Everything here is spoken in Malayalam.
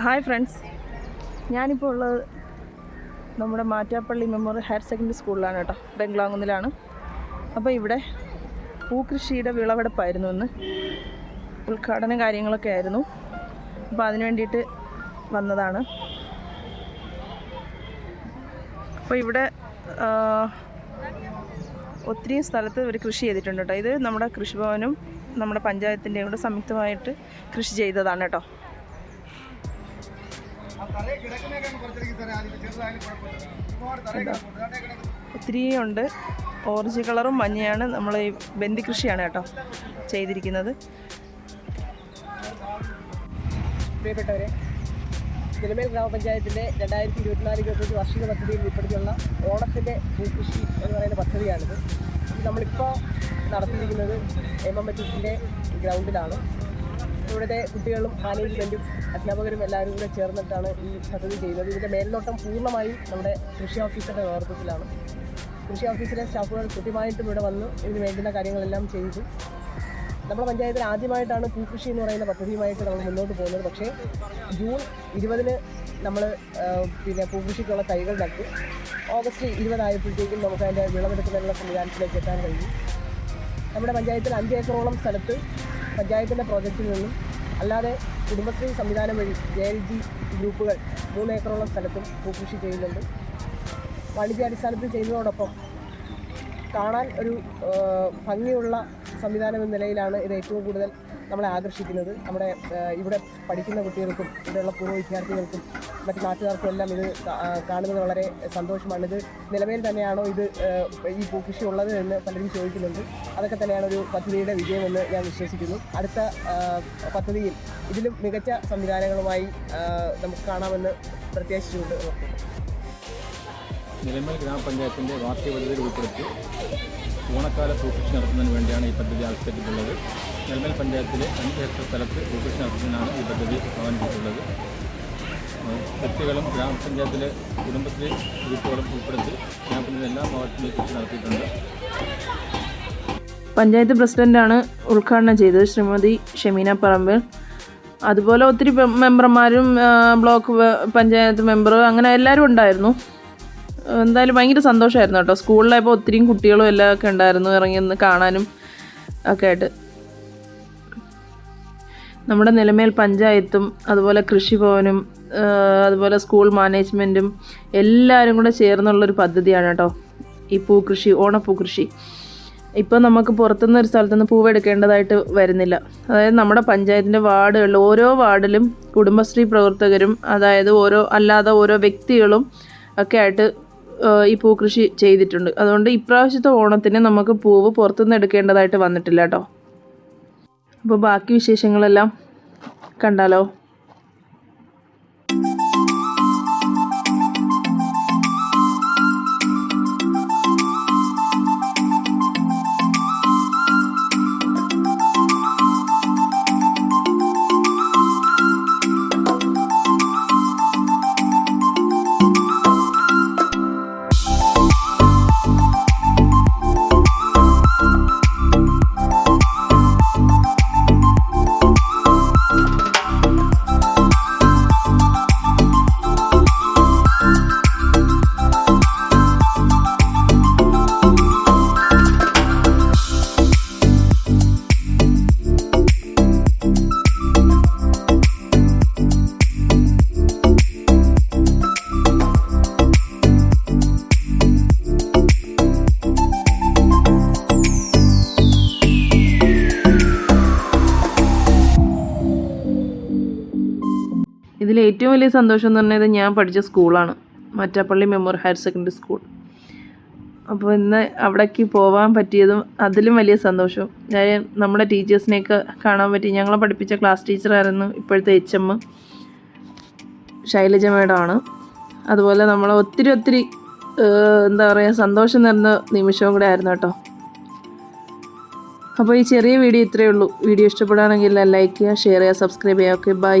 Hi friends. ഞാനിപ്പോൾ ഉള്ളത് നമ്മുടെ മാറ്റാപ്പള്ളി മെമ്മോറിയൽ ഹയർ സെക്കൻഡറി സ്കൂളിലാണ് കേട്ടോ ബംഗ്ലാങ്ങുന്നിലാണ് അപ്പോൾ ഇവിടെ പൂക്കൃഷിയുടെ വിളവെടുപ്പായിരുന്നു ഇന്ന്. ഉദ്ഘാടന കാര്യങ്ങളൊക്കെ ആയിരുന്നു. അപ്പോൾ അതിന് വേണ്ടിയിട്ട് വന്നതാണ്. അപ്പോൾ ഇവിടെ ഒത്തിരി സ്ഥലത്ത് ഇവർ കൃഷി ചെയ്തിട്ടുണ്ട് കേട്ടോ. ഇത് നമ്മുടെ കൃഷിഭവനും നമ്മുടെ പഞ്ചായത്തിന്റെയും കൂടെ സംയുക്തമായിട്ട് കൃഷി ചെയ്തതാണ് കേട്ടോ. ഒത്തിരി ഉണ്ട്. ഓറഞ്ച് കളറും മഞ്ഞയാണ്. നമ്മൾ ഈ ബന്ദി കൃഷിയാണ് കേട്ടോ ചെയ്തിരിക്കുന്നത്. പ്രിയപ്പെട്ടവരെ തിരുമേൽ ഗ്രാമപഞ്ചായത്തിന്റെ രണ്ടായിരത്തി ഇരുപത്തിനാല് ഇരുപത്തഞ്ച് വാർഷിക പദ്ധതിയിൽ ഉൾപ്പെടുത്തിയുള്ള ഓണത്തിന്റെ ഭൂകൃഷി എന്ന് പറയുന്ന പദ്ധതിയാണിത്. ഇത് നമ്മളിപ്പോൾ നടത്തിയിരിക്കുന്നത് എം എം എച്ച് എസിന്റെ ഗ്രൗണ്ടിലാണ്. ഇവിടുത്തെ കുട്ടികളും മാനേജ്മെന്റും അധ്യാപകരും എല്ലാവരും കൂടെ ചേർന്നിട്ടാണ് ഈ പദ്ധതി ചെയ്യുന്നത്. ഇതിന്റെ മേൽനോട്ടം പൂർണമായും നമ്മുടെ കൃഷി ഓഫീസറുടെ നേതൃത്വത്തിലാണ്. കൃഷി ഓഫീസിലെ സ്റ്റാഫുകൾ കൃത്യമായിട്ടും ഇവിടെ വന്ന് ഇതിന് വേണ്ടുന്ന കാര്യങ്ങളെല്ലാം ചെയ്തു. നമ്മുടെ പഞ്ചായത്തിൽ ആദ്യമായിട്ടാണ് പൂക്കൃഷി എന്ന് പറയുന്ന പദ്ധതിയുമായിട്ട് നമ്മൾ മുന്നോട്ട് പോകുന്നത്. പക്ഷേ ജൂൺ ഇരുപതിന് നമ്മൾ പിന്നെ പൂക്കൃഷിക്കുള്ള തൈകൾ നട്ടു. ഓഗസ്റ്റ് ഇരുപതായപ്പോഴത്തേക്കും നമുക്ക് അതിന്റെ വിളവെടുക്കുന്നതിനുള്ള സംവിധാനത്തിലേക്ക് എത്താൻ കഴിഞ്ഞു നമ്മുടെ പഞ്ചായത്തിൽ അഞ്ച് ഏക്കറോളം സ്ഥലത്ത് പഞ്ചായത്തിന്റെ പ്രോജക്റ്റിൽ നിന്നും അല്ലാതെ കുടുംബശ്രീ സംവിധാനം വഴി ജെ എൽ ജി ഗ്രൂപ്പുകൾ മൂന്ന് ഏക്കറോളം സ്ഥലത്തും പൂക്കൃഷി ചെയ്യുന്നുണ്ട്. വാണിജ്യാടിസ്ഥാനത്തിൽ ചെയ്യുന്നതോടൊപ്പം കാണാൻ ഒരു ഭംഗിയുള്ള സംവിധാനം എന്ന നിലയിലാണ് ഇത് ഏറ്റവും കൂടുതൽ നമ്മളെ ആകർഷിക്കുന്നത് നമ്മുടെ ഇവിടെ പഠിക്കുന്ന കുട്ടികൾക്കും ഇവിടെയുള്ള പൂർവ വിദ്യാർത്ഥികൾക്കും മറ്റ് നാട്ടുകാർക്കും എല്ലാം ഇത് കാണുന്നത് വളരെ സന്തോഷമാണ്. ഇത് നിലവിൽ തന്നെയാണോ ഇത് ഈ പൂക്കൃഷി ഉള്ളത് എന്ന് പലരും ചോദിക്കുന്നുണ്ട്. അതൊക്കെ തന്നെയാണ് ഒരു പദ്ധതിയുടെ വിജയമെന്ന് ഞാൻ വിശ്വസിക്കുന്നു. അടുത്ത പദ്ധതിയിൽ ഇതിലും മികച്ച സംവിധാനങ്ങളുമായി നമുക്ക് കാണാമെന്ന് പ്രത്യാശിച്ചുകൊണ്ട് നിലമേൽ ഗ്രാമപഞ്ചായത്തിന്റെ വാർഷിക ഉൾപ്പെടുത്തി. ഓണക്കാല പൂക്കൃഷി നടത്തുന്നതിന് വേണ്ടിയാണ് ഈ പദ്ധതി ആവിഷ്കരിച്ചിട്ടുള്ളത്. നെൽമൽ പഞ്ചായത്തിലെ അഞ്ച് ഹെക്ടർ സ്ഥലത്ത് പൂക്കൃഷി നടത്തുന്നതിനാണ് ഈ പദ്ധതി അവതരിപ്പിച്ചിട്ടുള്ളത് ഏഹ് വ്യക്തികളും ഗ്രാമപഞ്ചായത്തിലെ കുടുംബത്തിലെ ഗ്രൂപ്പുകളും ഉൾപ്പെടുത്തി ഗ്രാമത്തിന്റെ എല്ലാ ഭാഗത്തും ഈ കൃഷി നടത്തിയിട്ടുണ്ട്. പഞ്ചായത്ത് പ്രസിഡന്റാണ് ഉദ്ഘാടനം ചെയ്തത് ശ്രീമതി ഷമീന പറമ്പിൽ. അതുപോലെ ഒത്തിരി മെമ്പർമാരും ബ്ലോക്ക് പഞ്ചായത്ത് മെമ്പർ അങ്ങനെ എല്ലാവരും ഉണ്ടായിരുന്നു. എന്തായാലും ഭയങ്കര സന്തോഷമായിരുന്നു കേട്ടോ. സ്കൂളിലായപ്പോൾ ഒത്തിരിയും കുട്ടികളും എല്ലാം ഒക്കെ ഉണ്ടായിരുന്നു ഇറങ്ങി ഒന്ന് കാണാനും ഒക്കെ ആയിട്ട്. നമ്മുടെ നിലമേൽ പഞ്ചായത്തും അതുപോലെ കൃഷിഭവനും അതുപോലെ സ്കൂൾ മാനേജ്മെന്റും എല്ലാവരും കൂടെ ചേർന്നുള്ളൊരു പദ്ധതിയാണ് കേട്ടോ. ഈ പൂക്കൃഷി ഓണപ്പൂക്കൃഷി. ഇപ്പോൾ നമുക്ക് പുറത്തുനിന്ന് ഒരു സ്ഥലത്തുനിന്ന് പൂവെടുക്കേണ്ടതായിട്ട് വരുന്നില്ല. അതായത് നമ്മുടെ പഞ്ചായത്തിന്റെ വാർഡുകളിൽ ഓരോ വാർഡിലും കുടുംബശ്രീ പ്രവർത്തകരും അതായത് ഓരോ അല്ലാതെ ഓരോ വ്യക്തികളും ഒക്കെ ആയിട്ട് ഈ പൂക്കൃഷി ചെയ്തിട്ടുണ്ട്. അതുകൊണ്ട് ഇപ്രാവശ്യത്തെ ഓണത്തിന് നമുക്ക് പൂവ് പുറത്തുനിന്ന് എടുക്കേണ്ടതായിട്ട് വന്നിട്ടില്ല കേട്ടോ. അപ്പോൾ ബാക്കി വിശേഷങ്ങളെല്ലാം കണ്ടാലോ? ഇതിൽ ഏറ്റവും വലിയ സന്തോഷം എന്ന് പറഞ്ഞത് ഞാൻ പഠിച്ച സ്കൂളാണ്. Mattappally memorial higher secondary school. അപ്പോൾ ഇന്ന് അവിടേക്ക് പോകാൻ പറ്റിയതും അതിലും വലിയ സന്തോഷം കാര്യം നമ്മുടെ ടീച്ചേഴ്സിനെയൊക്കെ കാണാൻ പറ്റി. ഞങ്ങളെ പഠിപ്പിച്ച ക്ലാസ് ടീച്ചറായിരുന്നു ഇപ്പോഴത്തെ എച്ച് എം ശൈലജ മേഡമാണ് അതുപോലെ നമ്മൾ ഒത്തിരി ഒത്തിരി എന്താ പറയുക സന്തോഷം നിറഞ്ഞ നിമിഷവും കൂടെ ആയിരുന്നു കേട്ടോ. അപ്പോൾ ഈ ചെറിയ വീഡിയോ ഇത്രയേ ഉള്ളൂ. വീഡിയോ ഇഷ്ടപ്പെടുകയാണെങ്കിൽ ലൈക്ക് ചെയ്യുക ഷെയർ ചെയ്യുക സബ്സ്ക്രൈബ് ചെയ്യുക. Okay bye